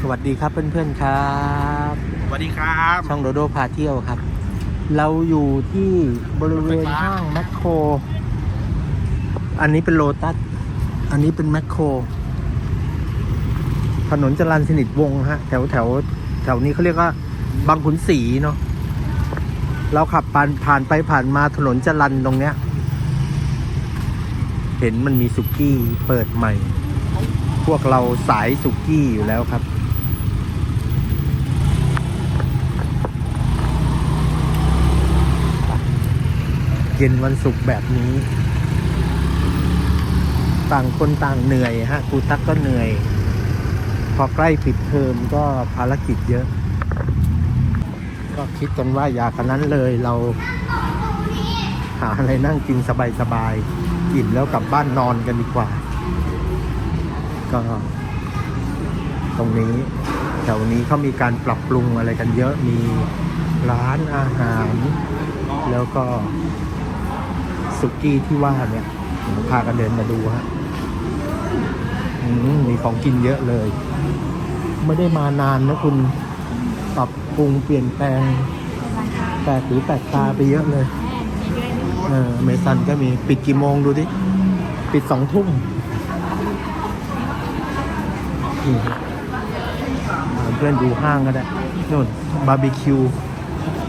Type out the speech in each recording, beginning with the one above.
สวัสดีครับเพื่อนๆครับสวัสดีครับช่องโดโดพาเที่ยวครับ เราอยู่ที่บริเวณรถไฟฟ้าห้างแมคโคร อันนี้เป็นโลตัสอันนี้เป็นแมคโคร ถนนจรัญสนิทวงศ์ฮะ แถวแถวแถวนี้เขาเรียกว่าบางขุนศรีเนาะเราขับผ่านผ่านไปผ่านมาถนนจรัญตรงเนี้ย เห็นมันมีสุกี้เปิดใหม่ พวกเราสายสุกี้อยู่แล้วครับ เย็นวันศุกร์แบบนี้ ต่างคนต่างเหนื่อยฮะครูตั๊กก็เหนื่อย พอใกล้ปิดเทอมก็ภารกิจเยอะ ก็คิดกันว่าอยากันนั้นเลยเรา หาอะไรนั่งกินสบายๆกินแล้วกลับบ้านนอนกันดีกว่า ก็ ตรงนี้แถวนี้เขามีการปรับปรุงอะไรกันเยอะมีร้านอาหาร แล้วก็ สุกี้ที่ว่าเนี่ยผมพากันเดินมาดูฮะมมีของกินเยอะเลย ไม่ได้มานานนะคุณปรับปรุงเปลี่ยนแปลงแปลกหรือแปลกตาไปเยอะเลย เออเมซันก็มีปิดกี่โมงดูดิ ปิดสองทุ่มเพื่อนดูห้างก็ได้นู่นบาร์บีคิว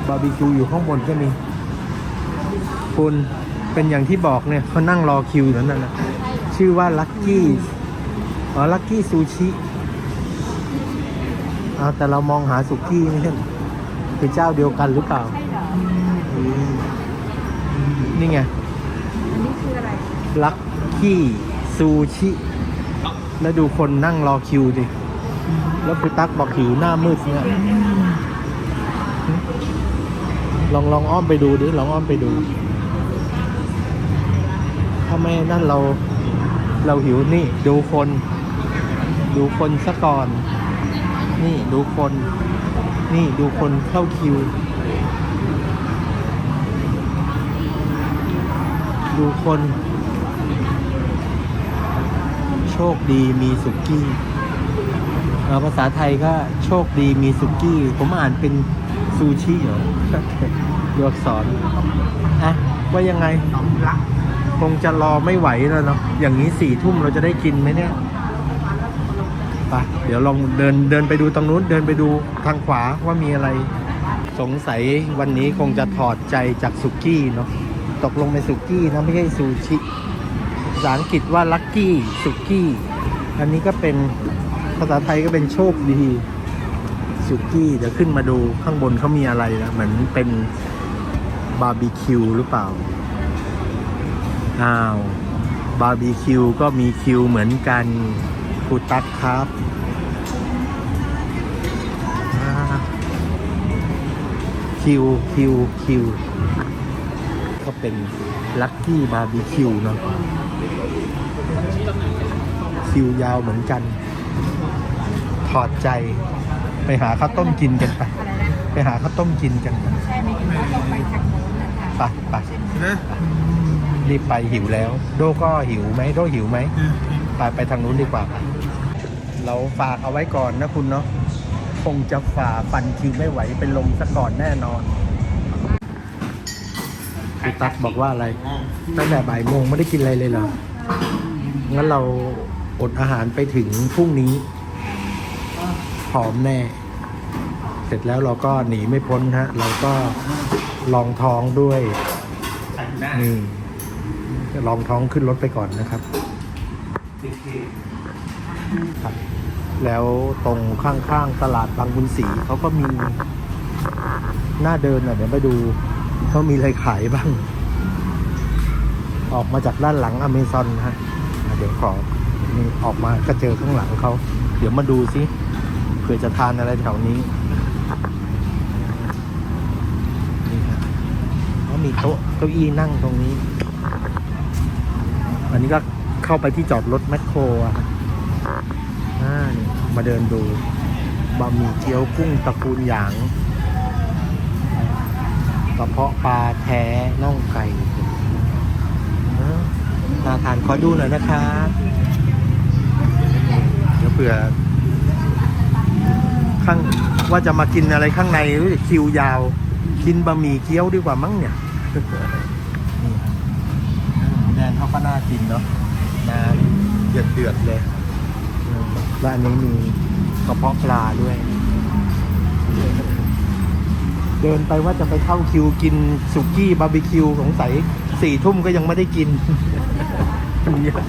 บาร์บีคิวอยู่ข้างบนก็มีคุณ เป็นอย่างที่บอกเนี่ยเขานั่งรอคิวอยู่นั่นนะชื่อว่าลักกี้อ๋อลักกี้ซูชิเอาแต่เรามองหาสุกี้ไม่ใช่เหรอคือเจ้าเดียวกันหรือเปล่าอืมนี่ไงอันนี้คืออะไรลักกี้ซูชิแล้วดูคนนั่งรอคิวดิแล้วคือตั๊กบอกหิวหน้ามืดเนี่ยลองลองอ้อมไปดูดิลองอ้อมไปดู ถ้าไม่นั่นเราเราหิวนี่ ดูคน ดูคนซะก่อน นี่ดูคน นี่ดูคนเข้าคิว ดูคน โชคดีมีสุกี้ภาษาไทยก็โชคดีมีสุกี้ ผมอ่านเป็นซูชิเหรอดูอักษรอะว่ายังไงรัก คงจะรอไม่ไหวแล้วเนาะอย่างนี้สี่ทุ่มเราจะได้กินไหมเนี่ยไปเดี๋ยวลองเดินเดินไปดูตรงนู้นเดินไปดูทางขวาว่ามีอะไร สงสัยวันนี้คงจะถอดใจจากสุกี้เนาะตกลงเป็นสุกี้นะไม่ใช่ซูชิภาษาอังกฤษว่าลัคกี้สุกี้อันนี้ก็เป็นภาษาไทยก็เป็นโชคดีสุกี้เดี๋ยวขึ้นมาดูข้างบนเขามีอะไรนะเหมือนเป็นบาร์บีคิวหรือเปล่า อ้าวบาร์บีคิวก็มีคิวเหมือนกันครูตั๊กครับอ่าคิวคิวคิวก็เป็นลัคกี้บาร์บีคิวเนาะคิวยาวเหมือนกัน ถอดใจไปหาข้าวต้มกินกันไปอะไรนะไปหาข้าวต้มกินกันไปใช่ไหมว่าต้องไปทางโน้นนะคะไปนะ รีบไปหิวแล้ว โดก็หิวไหมโดหิวไหมไปไปทางนู้นดีกว่า เราฝากเอาไว้ก่อนนะคุณเนาะคงจะฝ่าฟันคิวไม่ไหวเป็นลมซะก่อนแน่นอนคุณตั๊กบอกว่าอะไรตั้งแต่บ่ายโมงไม่ได้กินอะไรเลยเหรองั้นเราอดอาหารไปถึงพรุ่งนี้ผอมแน่ เสร็จแล้วเราก็หนีไม่พ้นฮะ เราก็ลองท้องด้วยนี่ ลองท้องขึ้นรถไปก่อนนะครับครับ แล้วตรงข้างๆตลาดบางบุญศรีเขาก็มีหน้าเดินอะเดี๋ยวไปดูเขามีอะไรขายบ้าง ออกมาจากด้านหลังอเมซอนฮะเดี๋ยวขอนี่ออกมาก็เจอข้างหลังเขาเดี๋ยวมาดูสิเผื่อจะทานอะไรแถวนี้นี่ครับเขามีโต๊ะเก้าอี้นั่งตรงนี้ ก็เข้าไปที่จอดรถแมคโครอะครับอ่านี่มาเดินดูบะหมี่เกี๊ยวกุ้งตระกูลหยางกระเพาะปลาแท้น่องไก่อ่าน่าทานขอดูหน่อยนะครับเดี๋ยวเผื่อ ข้างว่าจะมากินอะไรข้างในรู้สึกคิวยาว กินบะหมี่เกี๊ยวดีกว่ามั้งเนี่ย นี่ครับหมูแดง เขาก็น่ากินเนาะนะเดือดเดือดๆเลยอืมแล้วอันนี้มีกระเพาะปลาด้วย เดินไปว่าจะไปเข้าคิวกินสุกี้บาร์บีคิวสงสัยสี่ทุ่มก็ยังไม่ได้กินมันเยอะ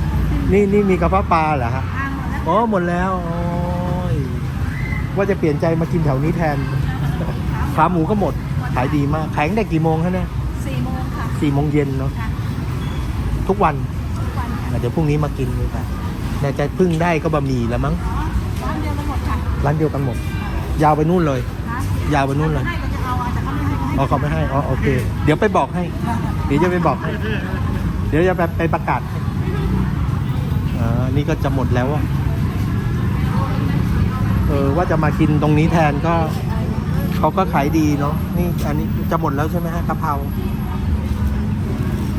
นี่นี่มีกระเพาะปลาเหรอฮะอ้างหมดแล้วอ๋อหมดแล้วโอ้ยว่าจะเปลี่ยนใจมากินแถวนี้แทน ขาหมูก็หมด ขายดีมาก ขายตั้งแต่กี่โมงคะเนี่ยสี่โมงค่ะสี่โมงเย็นเนาะค่ะ ทุกวันทุกวันค่ะเดี๋ยวพรุ่งนี้มากินเลยค่ะแน่ใจพึ่งได้ก็บะหมี่แล้วมั้งร้านเดียวกันหมดค่ะร้านเดียวกันหมด ยาวไปนู่นเลยนะยาวไปนู่นเลยให้ก็จะเอาอะแต่เขาไม่ให้อ๋อเขาไม่ให้อ๋อโอเค เดี๋ยวไปบอกให้ เดี๋ยวจะไปบอกให้ เดี๋ยวจะไปไปประกาศให้อ่านี่ก็จะหมดแล้วอะเออว่าจะมากินตรงนี้แทนก็เขาก็ขายดีเนาะนี่อันนี้จะหมดแล้วใช่ไหมฮะกะเพรา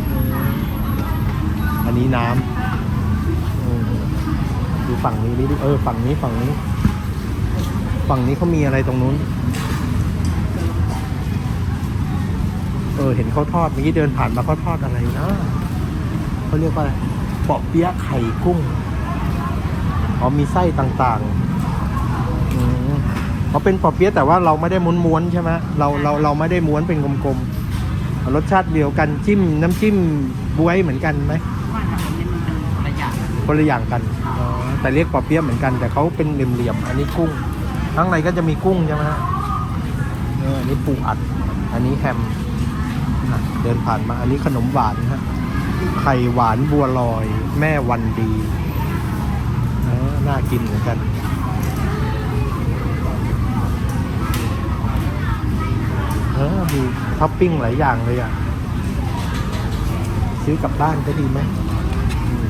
เออ อันนี้น้ำดูฝั่งนี้ดิเออ ฝั่งนี้ฝั่งนี้ ฝั่งนี้เขามีอะไรตรงนู้น เออ เห็นเขาทอดเมื่อกี้เดินผ่านมาเขาทอดอะไรนะเขาเรียกว่าอะไรเปาะเปี๊ยะไข่กุ้งอ๋อมีไส้ต่างๆอืมเขาเป็นปาะเปี๊ยะแต่ว่าเราไม่ได้ม้วนๆใช่ไหมเราเราเราไม่ได้ม้วนเป็นกลมๆรสชาติเดียวกันจิ้มน้ำจิ้มบวยเหมือนกันไหม ว่าทำเป็นระยะ คนละอย่างกันแต่เรียกเปาเปี๊ยะเหมือนกัน แต่เขาเป็นเหลี่ยมๆอันนี้กุ้งข้างในก็จะมีกุ้งใช่ไหมฮะเอออันนี้ปูอัด อันนี้แฮมเดินผ่านมาอันนี้ขนมหวานฮะไข่หวานบัวลอย แม่วันดีน่ากินเหมือนกันเออมีท็อปปิ้งหลายอย่างเลยอะ ซื้อกลับบ้านก็ดีไหมอืม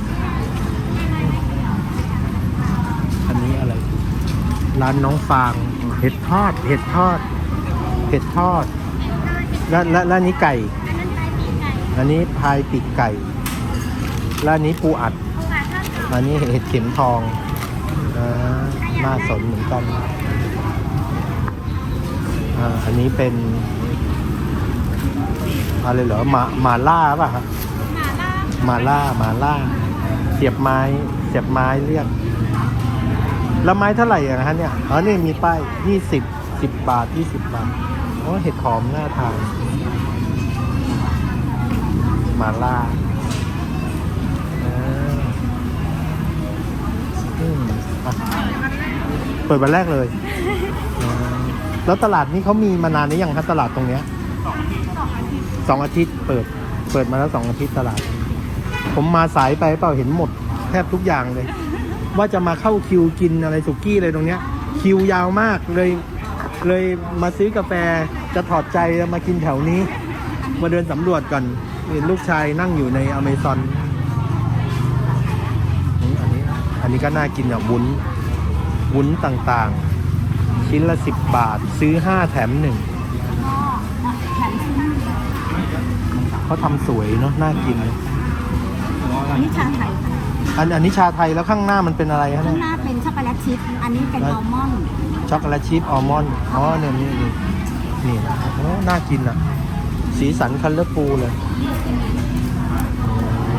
อันนี้อะไร ร้านน้องฟางเห็ดทอด เห็ดทอด เห็ดทอด แล้วแล้วแล้วอันนี้ไก่ อันนี้พายปีกไก่แล้วอันนี้ปูอัด อันนี้เห็ดเข็มทองอ่าน่าสนเหมือนกันอ่าอันนี้เป็นอะไรเหรอหมาหมาล่าป่ะครับหมาล่าหมาล่า เสียบไม้ เสียบไม้เรียก แล้วไม้เท่าไหร่อะฮะเนี่ยอ๋อนี่มีป้ายยี่สิบสิบบาทยี่สิบบาทโอ้เห็ดหอมน่าทานมาล่าเปิดวันแรกเลย แล้วตลาดนี้เขามีมานานหรือยังครับตลาดตรงเนี้ยสองอาทิตย์เปิด เปิดมาแล้วสองอาทิตย์ตลาด ผมมาสายไปเปล่าเห็นหมด แทบทุกอย่างเลย ว่าจะมาเข้าคิวกินอะไรสุกี้เลยตรงเนี้ย คิวยาวมากเลยเลยมาซื้อกาแฟจะถอดใจมากินแถวนี้ มาเดินสำรวจก่อนเห็นลูกชายนั่งอยู่ในอเมซอนอันนี้อันนี้ก็น่ากินอะวุ้นวุ้นต่างๆ ชิ้นละสิบบาทซื้อห้าแถมหนึ่งเขาทำสวยเนาะน่ากินอันนี้ชาไทย อันอันนี้ชาไทยแล้วข้างหน้ามันเป็นอะไรฮะข้างเนี่ยหน้าเป็นช็อกโกแลตชิพอันนี้เป็นอัลมอนด์ช็อกโกแลตชีสอัลมอนด์อ๋อเนี่ยนี่นี่นี่โอ้น่ากินอะ สีสันคัลเลอร์ฟูเลยอื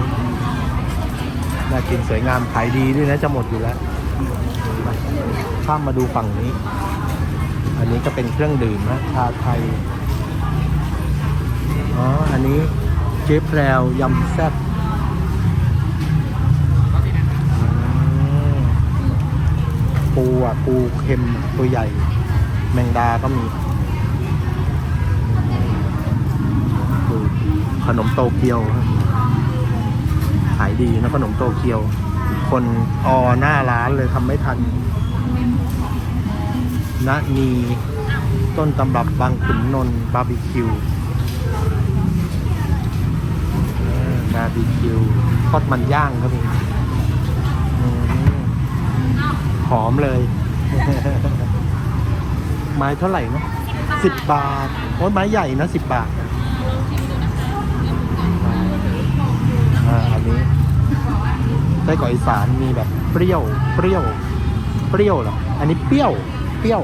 มน่ากินสวยงามขายดีด้วยนะจะหมดอยู่แล้วมาข้ามมาดูฝั่งนี้ อันนี้ก็เป็นเครื่องดื่มนะชาไทย อ๋อ อันนี้เจ๊แพรวยำแซ่บอืม ปูอะปูเค็มตัวใหญ่ แมงดาก็มีขนมโตเกียว ขายดีนะขนมโตเกียว คนออหน้าร้านเลยทำไม่ทันนะมีต้นตำรับบางขุนนนบาร์บีคิวบาร์บีคิวทอดมันย่างก็มีอืม ห อมเลย ไม้เท่าไหร่นะสิบบาทโอ้ยไม้ใหญ่นะสิบบาทอ่าอันนี้ไส้กรอกอีสานมีแบบเปรี้ยว เปรี้ยว เปรี้ยวเหรอ อันนี้เปรี้ยว เปรี้ยว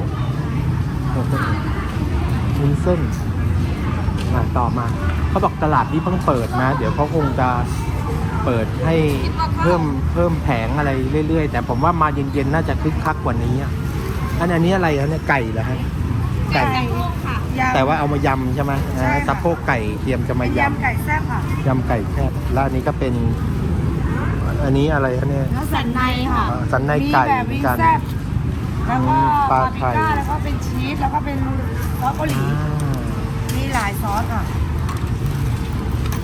วุ้นเส้นมาต่อมา เขาบอกตลาดนี้เพิ่งเปิดนะ เดี๋ยวเขาคงจะ เปิดให้เพิ่มเพิ่มแผงอะไรเรื่อย ๆ แต่ผมว่ามาเย็นๆน่าจะคึกคักกว่านี้อะอันอันนี้อะไรคะเนี่ยไก่เหรอฮะไก่ค่ะแต่ว่าเอามายำใช่ไหมใช่ค่ะอ่าสะโพกไก่เตรียมจะมายยำไก่แซ่บค่ะำยำไก่แคบแล้วอันนี้ก็เป็น อันนี้อะไรคะเนี่ยเนื้อสันในค่ะอ่าสันในมีไก่แบบเหมือวินงกันแซ่บแล้วก็ปลาปาปริไทยก้าแล้วก็เป็นชีสแล้วก็เป็นซอสเกาหลีอ่ามีหลายซอสค่ะ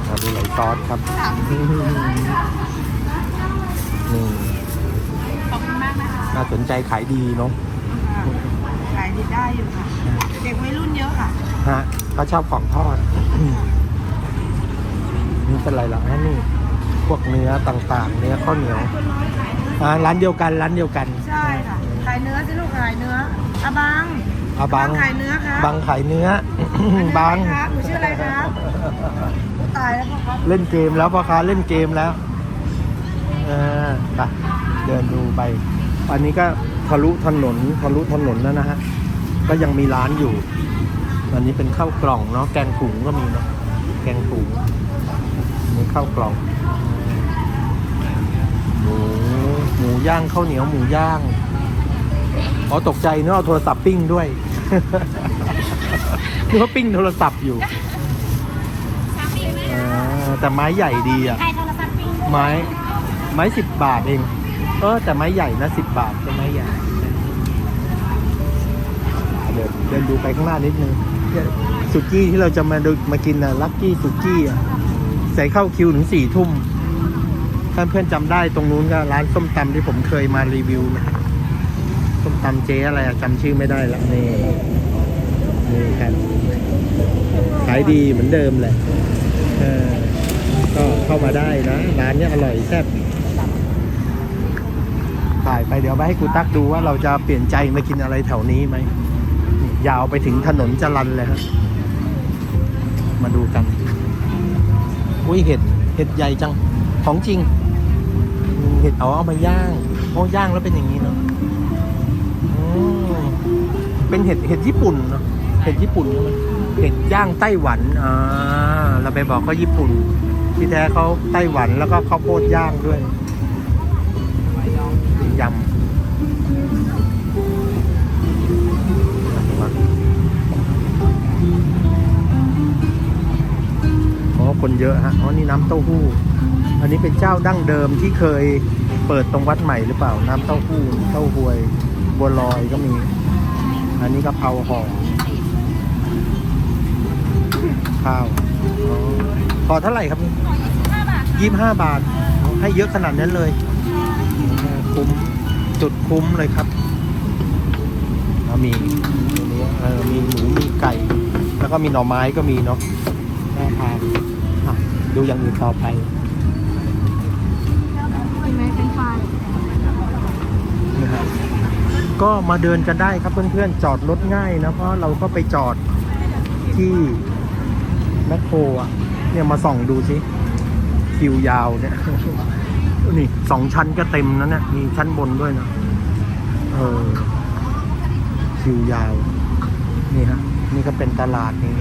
มาดูหลายซอสครับนี่ขอบคุณมากนะคะน่าสนใจขายดีเนาะขายดีได้อยู่ค่ะ เด็กวัยรุ่นเยอะค่ะ ฮะเขาชอบของทอดนี่เป็นไรล่ะฮะนี่ พวกเนื้อต่างๆ เนื้อข้าวเหนียวอ่าร้านเดียวกันร้านเดียวกัน ใช่ค่ะ ขายเนื้อสิลูกขายเนื้ออาบังอาบังขายเนื้อครับบังขายเนื้ออันนี้บังอะไรครับหนูชื่ออะไรครับ ตายแล้วพ่อครับเล่นเกมแล้วพ่อค้าเล่นเกมแล้วเออไปเดินดูไป อันนี้ก็ทะลุถนนทะลุถนนแล้วนะฮะ ก็ยังมีร้านอยู่ อันนี้เป็นข้าวกล่องเนาะ แกงถุงก็มีเนาะ แกงถุงนี่ข้าวกล่อง หมูหมูย่างข้าวเหนียวหมูย่าง อ๋อตกใจเนอะเอาโทรศัพท์ปิ้งด้วยนึกว่าปิ้งโทรศัพท์อยู่ แต่ไม้ใหญ่ดีอะใครโทรศัพท์ปิ้งไม้ไม้สิบบาทเอง เออ แต่ไม้ใหญ่นะสิบบาทเป็นไม้ใหญ่เดี๋ยวเดินดูไปข้างหน้านิดนึงเนี่ยสุกี้ที่เราจะมาดูมากินนะลักกี้สุกี้อะใส่เข้าคิวถึงสี่ทุ่มถ้าเพื่อนจำได้ตรงนู้นก็ร้านส้มตำที่ผมเคยมารีวิวนะส้มตำเจ๊อะไรอะจำชื่อไม่ได้ละนี่นี่ครับขายดีเหมือนเดิมแหละเออ ก็เข้ามาได้นะ ร้านเนี้ยอร่อยแซ่บถ่ายไปเดี๋ยวไปให้กูตักดูว่าเราจะเปลี่ยนใจมากินอะไรแถวนี้ไหมยาวไปถึงถนนจรันเลยครับมาดูกันอุ้ยเห็ดเห็ดใหญ่จังของจริงเห็ดเอาเอามาย่างโอ้ย่างแล้วเป็นอย่างนี้เนาะอืมเป็นเห็ดเห็ดญี่ปุ่นเนาะเห็ดญี่ปุ่นใช่ไหมเห็ดย่างไต้หวันอ่าเราไปบอกเขาญี่ปุ่น ที่แท้เขาไต้หวันแล้วก็ข้าวโพดย่างด้วยยำอ๋อคนเยอะฮะอ๋อนี่น้ำเต้าหู้ อันนี้เป็นเจ้าดั้งเดิมที่เคยเปิดตรงวัดใหม่หรือเปล่า น้ำเต้าหู้ เต้าหวย บัวลอยก็มี อันนี้กะเพราห่อข้าว อ๋อพอเท่าไหร่ครับนี่ยี่สิบห้าบาท ให้เยอะขนาดนั้นเลย คุ้ม จุดคุ้มเลยครับแล้วมีเออมีหมูมีไก่ แล้วก็มีหน่อไม้ก็มีเนาะน่าทานอะดูอย่างอื่นต่อไปกินไหมเป็นไฟนะฮะก็มาเดินกันได้ครับเพื่อนๆ จอดรถง่ายนะ เพราะเราก็ไปจอดที่แมคโครอะ เนี่ยมาส่องดูสิคิวยาวเนี่ยนี่สองชั้นก็เต็มนะเนี่ยมีชั้นบนด้วยนะเออคิวยาว นี่ฮะนี่ก็เป็นตลาดนี้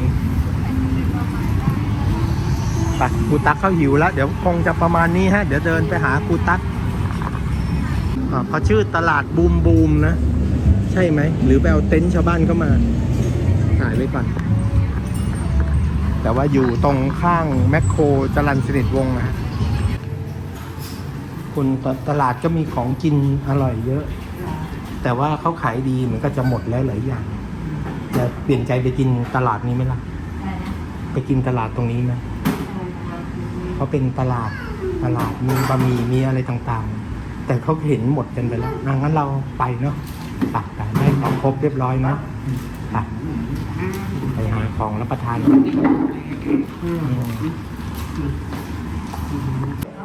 ไปกูตักเขาหิวแล้ว เดี๋ยวคงจะประมาณนี้ฮะ เดี๋ยวเดินไปหากูตักอ่าเขาชื่อตลาดบูมบูมนะ ใช่ไหม หรือไปเอาเต็นท์ชาวบ้านเข้ามาถ่ายไว้ก่อน แต่ว่าอยู่ตรงข้างแมคโครจรันสนิทวงนะคุณตตลาดก็มีของกินอร่อยเยอะ แต่ว่าเขาขายดีเหมือนก็จะหมดแล้วหลายอย่างจะเปลี่ยนใจไปกินตลาดนี้ไหมล่ะ ไปกินตลาดตรงนี้ไหมเขาเป็นตลาดตลาดมีบะหมี่มีอะไรต่างๆ แต่เขาเห็นหมดกันไปแล้วงั้นเราไปเนาะไปไปได้ของครบเรียบร้อยเนาะ ไปไปหาของรับประทานกันอืม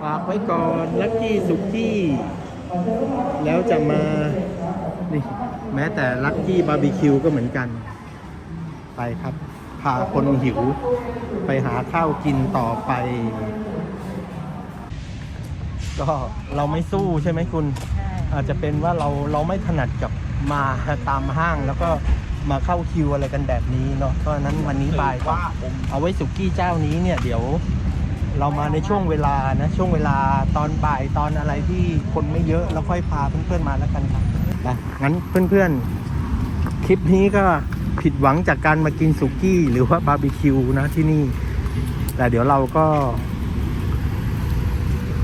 ฝากไว้ก่อนลักกี้สุกี้แล้วจะมา นี่ แม้แต่ลักกี้บาร์บีคิวก็เหมือนกัน ไปครับ พาคนหิว ไปหาข้าวกินต่อไป ก็เราไม่สู้ใช่ไหมคุณ อาจจะเป็นว่าเราเราไม่ถนัดกับมาตามห้างแล้วก็ มาเข้าคิวอะไรกันแบบนี้เนาะเพราะฉะนั้นวันนี้บ่ายก็เอาไว้สุกี้เจ้านี้เนี่ยเดี๋ยวเรามาในช่วงเวลานะช่วงเวลาตอนบ่ายตอนอะไรที่คนไม่เยอะแล้วค่อยพาเพื่อนๆมาแล้วกันครับนะงั้นเพื่อนๆคลิปนี้ก็ผิดหวังจากการมากินสุกี้หรือว่าบาร์บีคิวนะที่นี่ แต่เดี๋ยวเราก็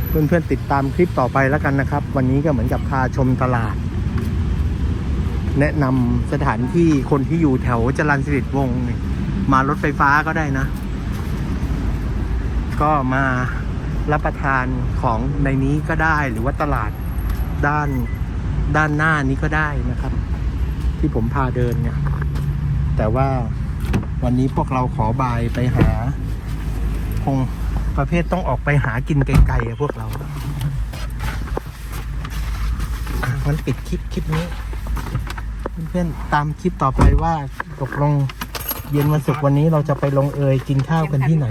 เพื่อนๆติดตามคลิปต่อไปแล้วกันนะครับ วันนี้ก็เหมือนกับพาชมตลาด แนะนำสถานที่คนที่อยู่แถวจรัญสฤษดิ์วงศ์มารถไฟฟ้าก็ได้นะ ก็มารับประทานของในนี้ก็ได้หรือว่าตลาดด้านด้านหน้านี้ก็ได้นะครับ ที่ผมพาเดินเนี่ยแต่ว่าวันนี้พวกเราขอบายไปหา คงประเภทต้องออกไปหากินไกลๆพวกเราอะงั้นปิดคลิปคลิปนี้ เพื่อนๆตามคลิปต่อไปว่าตกลงเย็นวันศุกร์วันนี้เราจะไปลงเอยกินข้าวกันที่ไหน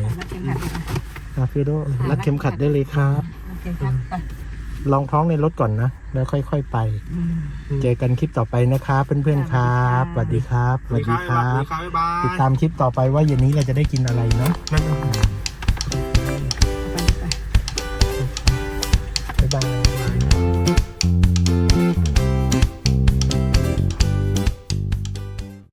คาเฟ่โดรัดเข็มขัดได้เลยครับ ลองท้องในรถก่อนนะ แล้วค่อย ๆไป เจอกันคลิปต่อไปนะครับเพื่อนๆครับสวัสดีครับสวัสดีครับบ๊ายบายติดตามคลิปต่อไปว่าเย็นนี้เราจะได้กินอะไรเนาะบ๊ายบาย